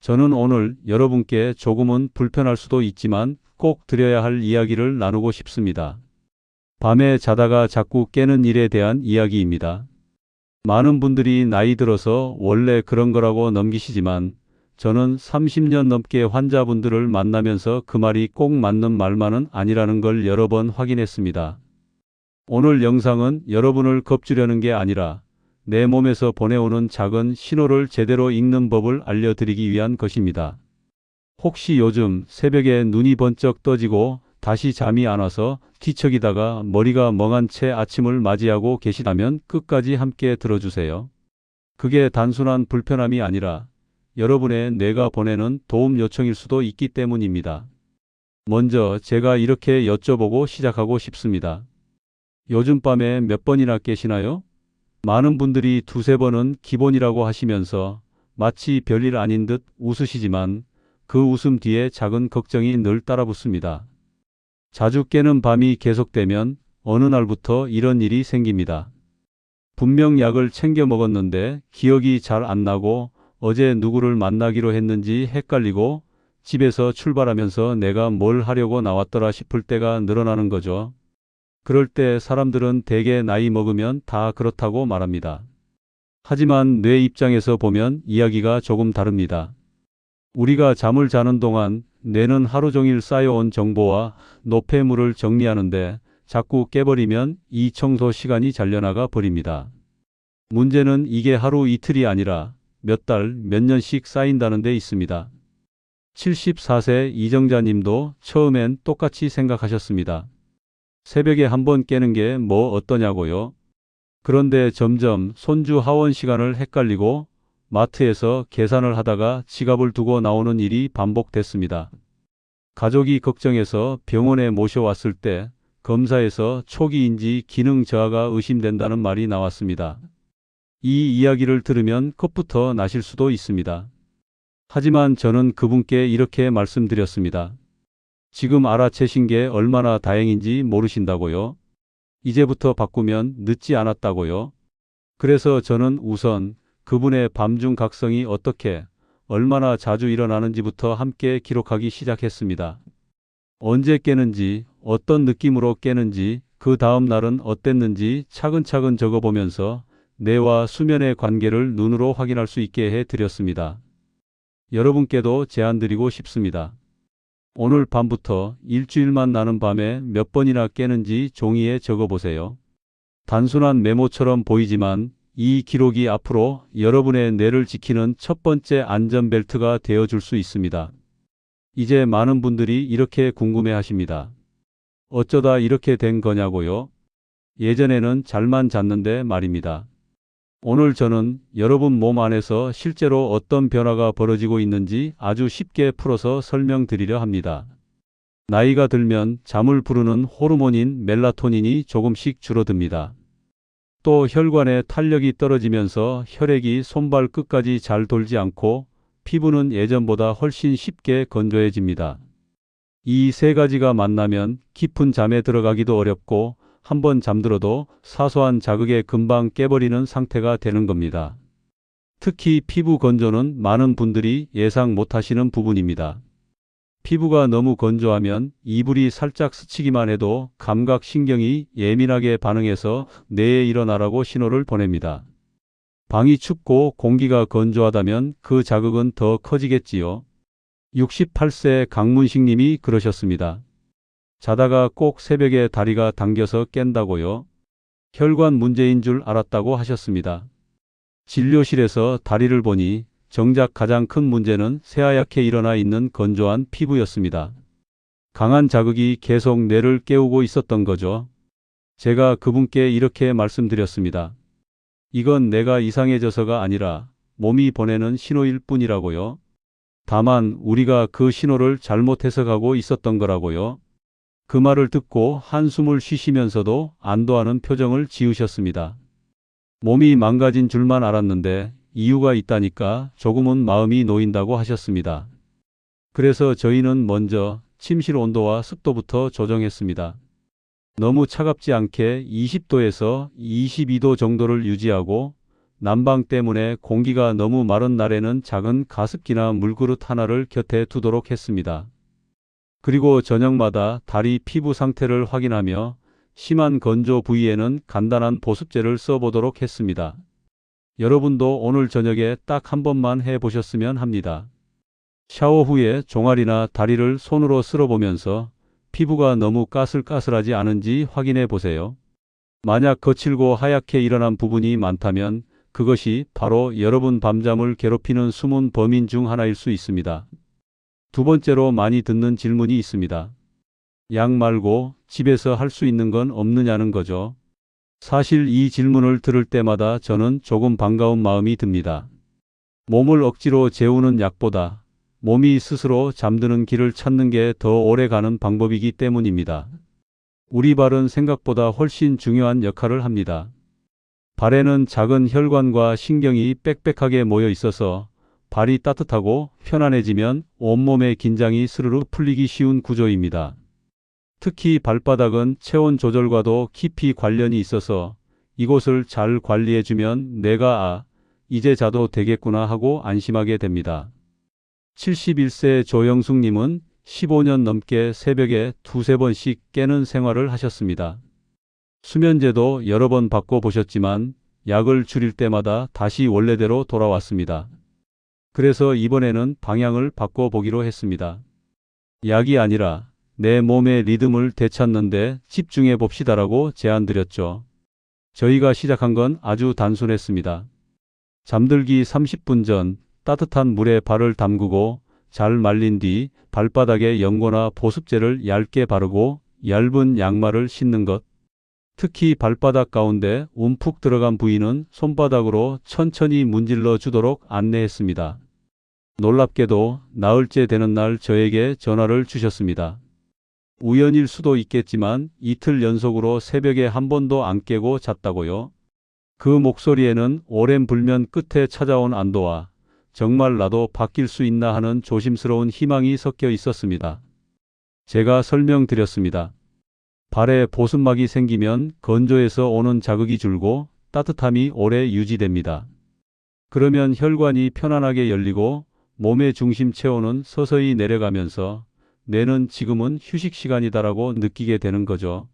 저는 오늘 여러분께 조금은 불편할 수도 있지만 꼭 드려야 할 이야기를 나누고 싶습니다. 밤에 자다가 자꾸 깨는 일에 대한 이야기입니다. 많은 분들이 나이 들어서 원래 그런 거라고 넘기시지만 저는 30년 넘게 환자분들을 만나면서 그 말이 꼭 맞는 말만은 아니라는 걸 여러 번 확인했습니다. 오늘 영상은 여러분을 겁주려는 게 아니라 내 몸에서 보내오는 작은 신호를 제대로 읽는 법을 알려드리기 위한 것입니다. 혹시 요즘 새벽에 눈이 번쩍 떠지고 다시 잠이 안 와서 뒤척이다가 머리가 멍한 채 아침을 맞이하고 계시다면 끝까지 함께 들어주세요. 그게 단순한 불편함이 아니라 여러분의 뇌가 보내는 도움 요청일 수도 있기 때문입니다. 먼저 제가 이렇게 여쭤보고 시작하고 싶습니다. 요즘 밤에 몇 번이나 깨시나요? 많은 분들이 두세 번은 기본이라고 하시면서 마치 별일 아닌 듯 웃으시지만 그 웃음 뒤에 작은 걱정이 늘 따라붙습니다. 자주 깨는 밤이 계속되면 어느 날부터 이런 일이 생깁니다. 분명 약을 챙겨 먹었는데 기억이 잘 안 나고 어제 누구를 만나기로 했는지 헷갈리고 집에서 출발하면서 내가 뭘 하려고 나왔더라 싶을 때가 늘어나는 거죠. 그럴 때 사람들은 대개 나이 먹으면 다 그렇다고 말합니다. 하지만 뇌 입장에서 보면 이야기가 조금 다릅니다. 우리가 잠을 자는 동안 뇌는 하루 종일 쌓여온 정보와 노폐물을 정리하는데 자꾸 깨버리면 이 청소 시간이 잘려나가 버립니다. 문제는 이게 하루 이틀이 아니라 몇 달, 몇 년씩 쌓인다는 데 있습니다. 74세 이정자님도 처음엔 똑같이 생각하셨습니다. 새벽에 한 번 깨는 게 뭐 어떠냐고요? 그런데 점점 손주 하원 시간을 헷갈리고 마트에서 계산을 하다가 지갑을 두고 나오는 일이 반복됐습니다. 가족이 걱정해서 병원에 모셔왔을 때 검사에서 초기인지 기능 저하가 의심된다는 말이 나왔습니다. 이 이야기를 들으면 겁부터 나실 수도 있습니다. 하지만 저는 그분께 이렇게 말씀드렸습니다. 지금 알아채신 게 얼마나 다행인지 모르신다고요? 이제부터 바꾸면 늦지 않았다고요? 그래서 저는 우선 그분의 밤중 각성이 어떻게, 얼마나 자주 일어나는지부터 함께 기록하기 시작했습니다. 언제 깨는지, 어떤 느낌으로 깨는지, 그 다음 날은 어땠는지 차근차근 적어보면서 뇌와 수면의 관계를 눈으로 확인할 수 있게 해 드렸습니다. 여러분께도 제안 드리고 싶습니다. 오늘 밤부터 일주일만 나는 밤에 몇 번이나 깨는지 종이에 적어보세요. 단순한 메모처럼 보이지만 이 기록이 앞으로 여러분의 뇌를 지키는 첫 번째 안전벨트가 되어줄 수 있습니다. 이제 많은 분들이 이렇게 궁금해 하십니다. 어쩌다 이렇게 된 거냐고요? 예전에는 잘만 잤는데 말입니다. 오늘 저는 여러분 몸 안에서 실제로 어떤 변화가 벌어지고 있는지 아주 쉽게 풀어서 설명드리려 합니다. 나이가 들면 잠을 부르는 호르몬인 멜라토닌이 조금씩 줄어듭니다. 또 혈관의 탄력이 떨어지면서 혈액이 손발 끝까지 잘 돌지 않고 피부는 예전보다 훨씬 쉽게 건조해집니다. 이 세 가지가 만나면 깊은 잠에 들어가기도 어렵고 한번 잠들어도 사소한 자극에 금방 깨버리는 상태가 되는 겁니다. 특히 피부 건조는 많은 분들이 예상 못하시는 부분입니다. 피부가 너무 건조하면 이불이 살짝 스치기만 해도 감각신경이 예민하게 반응해서 뇌에 일어나라고 신호를 보냅니다. 방이 춥고 공기가 건조하다면 그 자극은 더 커지겠지요. 68세 강문식 님이 그러셨습니다. 자다가 꼭 새벽에 다리가 당겨서 깬다고요? 혈관 문제인 줄 알았다고 하셨습니다. 진료실에서 다리를 보니 정작 가장 큰 문제는 새하얗게 일어나 있는 건조한 피부였습니다. 강한 자극이 계속 뇌를 깨우고 있었던 거죠. 제가 그분께 이렇게 말씀드렸습니다. 이건 내가 이상해져서가 아니라 몸이 보내는 신호일 뿐이라고요. 다만 우리가 그 신호를 잘못 해석하고 있었던 거라고요. 그 말을 듣고 한숨을 쉬시면서도 안도하는 표정을 지으셨습니다. 몸이 망가진 줄만 알았는데 이유가 있다니까 조금은 마음이 놓인다고 하셨습니다. 그래서 저희는 먼저 침실 온도와 습도부터 조정했습니다. 너무 차갑지 않게 20도에서 22도 정도를 유지하고 난방 때문에 공기가 너무 마른 날에는 작은 가습기나 물그릇 하나를 곁에 두도록 했습니다. 그리고 저녁마다 다리 피부 상태를 확인하며 심한 건조 부위에는 간단한 보습제를 써보도록 했습니다. 여러분도 오늘 저녁에 딱 한 번만 해보셨으면 합니다. 샤워 후에 종아리나 다리를 손으로 쓸어보면서 피부가 너무 까슬까슬하지 않은지 확인해 보세요. 만약 거칠고 하얗게 일어난 부분이 많다면 그것이 바로 여러분 밤잠을 괴롭히는 숨은 범인 중 하나일 수 있습니다. 두 번째로 많이 듣는 질문이 있습니다. 약 말고 집에서 할 수 있는 건 없느냐는 거죠. 사실 이 질문을 들을 때마다 저는 조금 반가운 마음이 듭니다. 몸을 억지로 재우는 약보다 몸이 스스로 잠드는 길을 찾는 게 더 오래 가는 방법이기 때문입니다. 우리 발은 생각보다 훨씬 중요한 역할을 합니다. 발에는 작은 혈관과 신경이 빽빽하게 모여 있어서 발이 따뜻하고 편안해지면 온몸의 긴장이 스르르 풀리기 쉬운 구조입니다. 특히 발바닥은 체온 조절과도 깊이 관련이 있어서 이곳을 잘 관리해주면 내가 아, 이제 자도 되겠구나 하고 안심하게 됩니다. 71세 조영숙님은 15년 넘게 새벽에 두세 번씩 깨는 생활을 하셨습니다. 수면제도 여러 번 바꿔보셨지만 약을 줄일 때마다 다시 원래대로 돌아왔습니다. 그래서 이번에는 방향을 바꿔보기로 했습니다. 약이 아니라 내 몸의 리듬을 되찾는데 집중해 봅시다라고 제안드렸죠. 저희가 시작한 건 아주 단순했습니다. 잠들기 30분 전 따뜻한 물에 발을 담그고 잘 말린 뒤 발바닥에 연고나 보습제를 얇게 바르고 얇은 양말을 신는 것. 특히 발바닥 가운데 움푹 들어간 부위는 손바닥으로 천천히 문질러 주도록 안내했습니다. 놀랍게도 나흘째 되는 날 저에게 전화를 주셨습니다. 우연일 수도 있겠지만 이틀 연속으로 새벽에 한 번도 안 깨고 잤다고요. 그 목소리에는 오랜 불면 끝에 찾아온 안도와 정말 나도 바뀔 수 있나 하는 조심스러운 희망이 섞여 있었습니다. 제가 설명드렸습니다. 발에 보습막이 생기면 건조해서 오는 자극이 줄고 따뜻함이 오래 유지됩니다. 그러면 혈관이 편안하게 열리고 몸의 중심 체온은 서서히 내려가면서 뇌는 지금은 휴식 시간이다라고 느끼게 되는 거죠.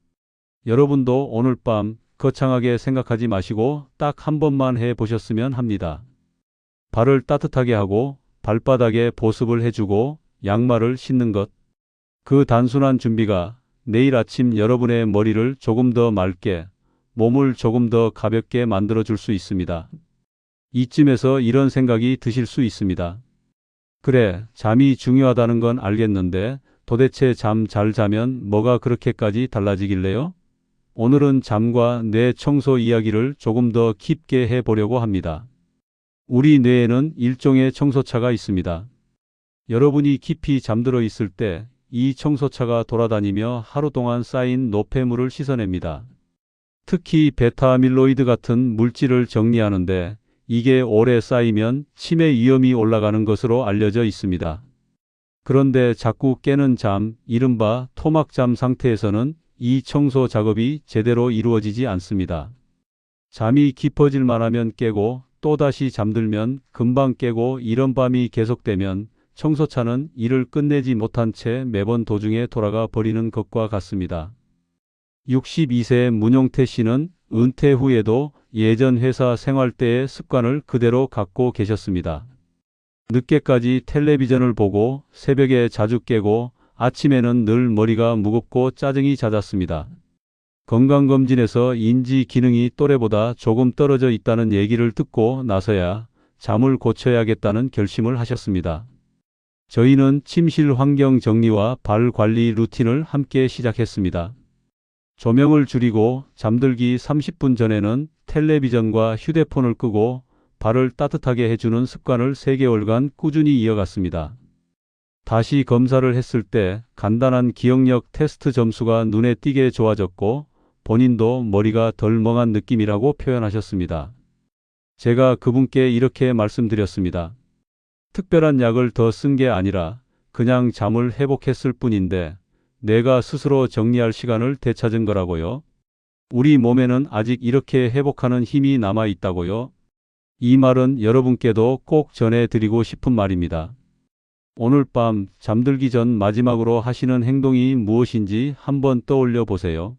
여러분도 오늘 밤 거창하게 생각하지 마시고 딱 한 번만 해 보셨으면 합니다. 발을 따뜻하게 하고 발바닥에 보습을 해주고 양말을 신는 것. 그 단순한 준비가 내일 아침 여러분의 머리를 조금 더 맑게, 몸을 조금 더 가볍게 만들어 줄 수 있습니다. 이쯤에서 이런 생각이 드실 수 있습니다. 그래, 잠이 중요하다는 건 알겠는데 도대체 잠 잘 자면 뭐가 그렇게까지 달라지길래요? 오늘은 잠과 뇌 청소 이야기를 조금 더 깊게 해보려고 합니다. 우리 뇌에는 일종의 청소차가 있습니다. 여러분이 깊이 잠들어 있을 때 이 청소차가 돌아다니며 하루 동안 쌓인 노폐물을 씻어냅니다. 특히 베타아밀로이드 같은 물질을 정리하는데 이게 오래 쌓이면 치매 위험이 올라가는 것으로 알려져 있습니다. 그런데 자꾸 깨는 잠, 이른바 토막잠 상태에서는 이 청소 작업이 제대로 이루어지지 않습니다. 잠이 깊어질 만하면 깨고 또다시 잠들면 금방 깨고 이런 밤이 계속되면 청소차는 일을 끝내지 못한 채 매번 도중에 돌아가 버리는 것과 같습니다. 62세 문용태 씨는 은퇴 후에도 예전 회사 생활 때의 습관을 그대로 갖고 계셨습니다. 늦게까지 텔레비전을 보고 새벽에 자주 깨고 아침에는 늘 머리가 무겁고 짜증이 잦았습니다. 건강검진에서 인지 기능이 또래보다 조금 떨어져 있다는 얘기를 듣고 나서야 잠을 고쳐야겠다는 결심을 하셨습니다. 저희는 침실 환경 정리와 발 관리 루틴을 함께 시작했습니다. 조명을 줄이고 잠들기 30분 전에는 텔레비전과 휴대폰을 끄고 발을 따뜻하게 해주는 습관을 3개월간 꾸준히 이어갔습니다. 다시 검사를 했을 때 간단한 기억력 테스트 점수가 눈에 띄게 좋아졌고 본인도 머리가 덜 멍한 느낌이라고 표현하셨습니다. 제가 그분께 이렇게 말씀드렸습니다. 특별한 약을 더 쓴 게 아니라 그냥 잠을 회복했을 뿐인데 내가 스스로 정리할 시간을 되찾은 거라고요. 우리 몸에는 아직 이렇게 회복하는 힘이 남아 있다고요. 이 말은 여러분께도 꼭 전해드리고 싶은 말입니다. 오늘 밤 잠들기 전 마지막으로 하시는 행동이 무엇인지 한번 떠올려 보세요.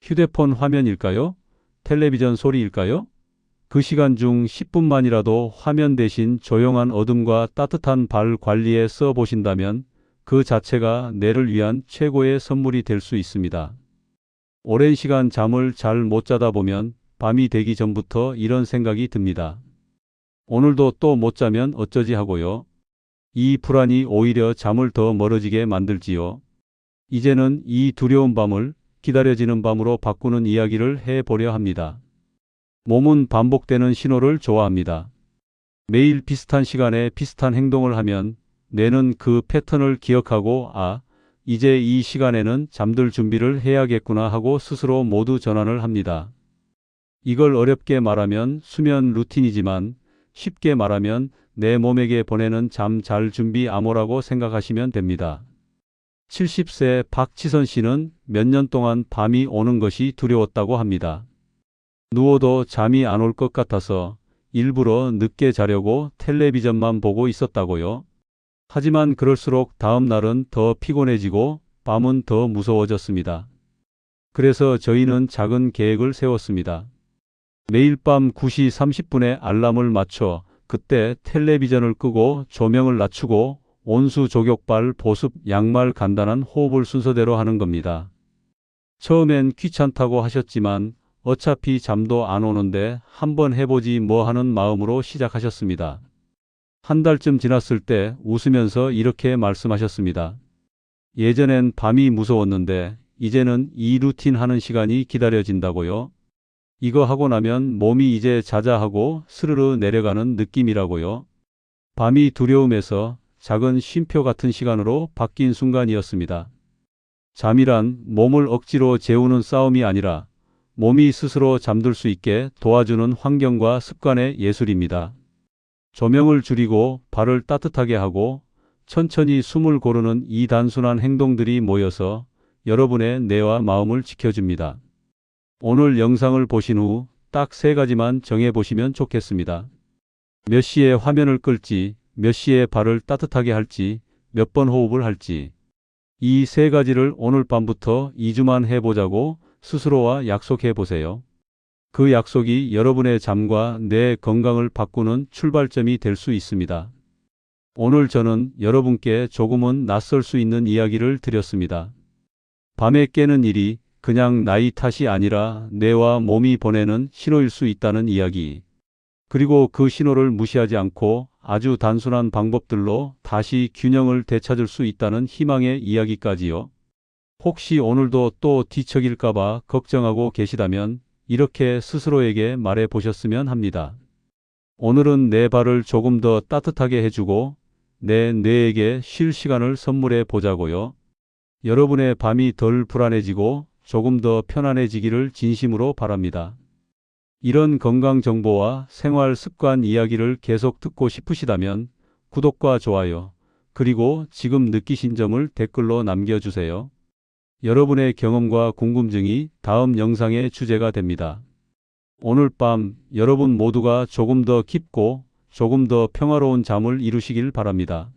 휴대폰 화면일까요? 텔레비전 소리일까요? 그 시간 중 10분만이라도 화면 대신 조용한 어둠과 따뜻한 발 관리에 써 보신다면 그 자체가 내를 위한 최고의 선물이 될 수 있습니다. 오랜 시간 잠을 잘 못 자다 보면 밤이 되기 전부터 이런 생각이 듭니다. 오늘도 또 못 자면 어쩌지 하고요. 이 불안이 오히려 잠을 더 멀어지게 만들지요. 이제는 이 두려운 밤을 기다려지는 밤으로 바꾸는 이야기를 해 보려 합니다. 몸은 반복되는 신호를 좋아합니다. 매일 비슷한 시간에 비슷한 행동을 하면 뇌는 그 패턴을 기억하고 아, 이제 이 시간에는 잠들 준비를 해야겠구나 하고 스스로 모두 전환을 합니다. 이걸 어렵게 말하면 수면 루틴이지만 쉽게 말하면 내 몸에게 보내는 잠 잘 준비 암호라고 생각하시면 됩니다. 70세 박지선 씨는 몇 년 동안 밤이 오는 것이 두려웠다고 합니다. 누워도 잠이 안 올 것 같아서 일부러 늦게 자려고 텔레비전만 보고 있었다고요. 하지만 그럴수록 다음 날은 더 피곤해지고 밤은 더 무서워졌습니다. 그래서 저희는 작은 계획을 세웠습니다. 매일 밤 9시 30분에 알람을 맞춰 그때 텔레비전을 끄고 조명을 낮추고 온수 조격발 보습 양말 간단한 호흡을 순서대로 하는 겁니다. 처음엔 귀찮다고 하셨지만 어차피 잠도 안 오는데 한번 해보지 뭐 하는 마음으로 시작하셨습니다. 한 달쯤 지났을 때 웃으면서 이렇게 말씀하셨습니다. 예전엔 밤이 무서웠는데 이제는 이 루틴 하는 시간이 기다려진다고요. 이거 하고 나면 몸이 이제 자자 하고 스르르 내려가는 느낌이라고요. 밤이 두려움에서 작은 쉼표 같은 시간으로 바뀐 순간이었습니다. 잠이란 몸을 억지로 재우는 싸움이 아니라 몸이 스스로 잠들 수 있게 도와주는 환경과 습관의 예술입니다. 조명을 줄이고 발을 따뜻하게 하고 천천히 숨을 고르는 이 단순한 행동들이 모여서 여러분의 뇌와 마음을 지켜줍니다. 오늘 영상을 보신 후 딱 세 가지만 정해 보시면 좋겠습니다. 몇 시에 화면을 끌지, 몇 시에 발을 따뜻하게 할지, 몇 번 호흡을 할지. 이 세 가지를 오늘 밤부터 2주만 해보자고 스스로와 약속해 보세요. 그 약속이 여러분의 잠과 내 건강을 바꾸는 출발점이 될 수 있습니다. 오늘 저는 여러분께 조금은 낯설 수 있는 이야기를 드렸습니다. 밤에 깨는 일이 그냥 나이 탓이 아니라 뇌와 몸이 보내는 신호일 수 있다는 이야기. 그리고 그 신호를 무시하지 않고 아주 단순한 방법들로 다시 균형을 되찾을 수 있다는 희망의 이야기까지요. 혹시 오늘도 또 뒤척일까봐 걱정하고 계시다면 이렇게 스스로에게 말해 보셨으면 합니다. 오늘은 내 발을 조금 더 따뜻하게 해주고 내 뇌에게 쉴 시간을 선물해 보자고요. 여러분의 밤이 덜 불안해지고 조금 더 편안해지기를 진심으로 바랍니다. 이런 건강 정보와 생활 습관 이야기를 계속 듣고 싶으시다면 구독과 좋아요, 그리고 지금 느끼신 점을 댓글로 남겨주세요. 여러분의 경험과 궁금증이 다음 영상의 주제가 됩니다. 오늘 밤 여러분 모두가 조금 더 깊고 조금 더 평화로운 잠을 이루시길 바랍니다.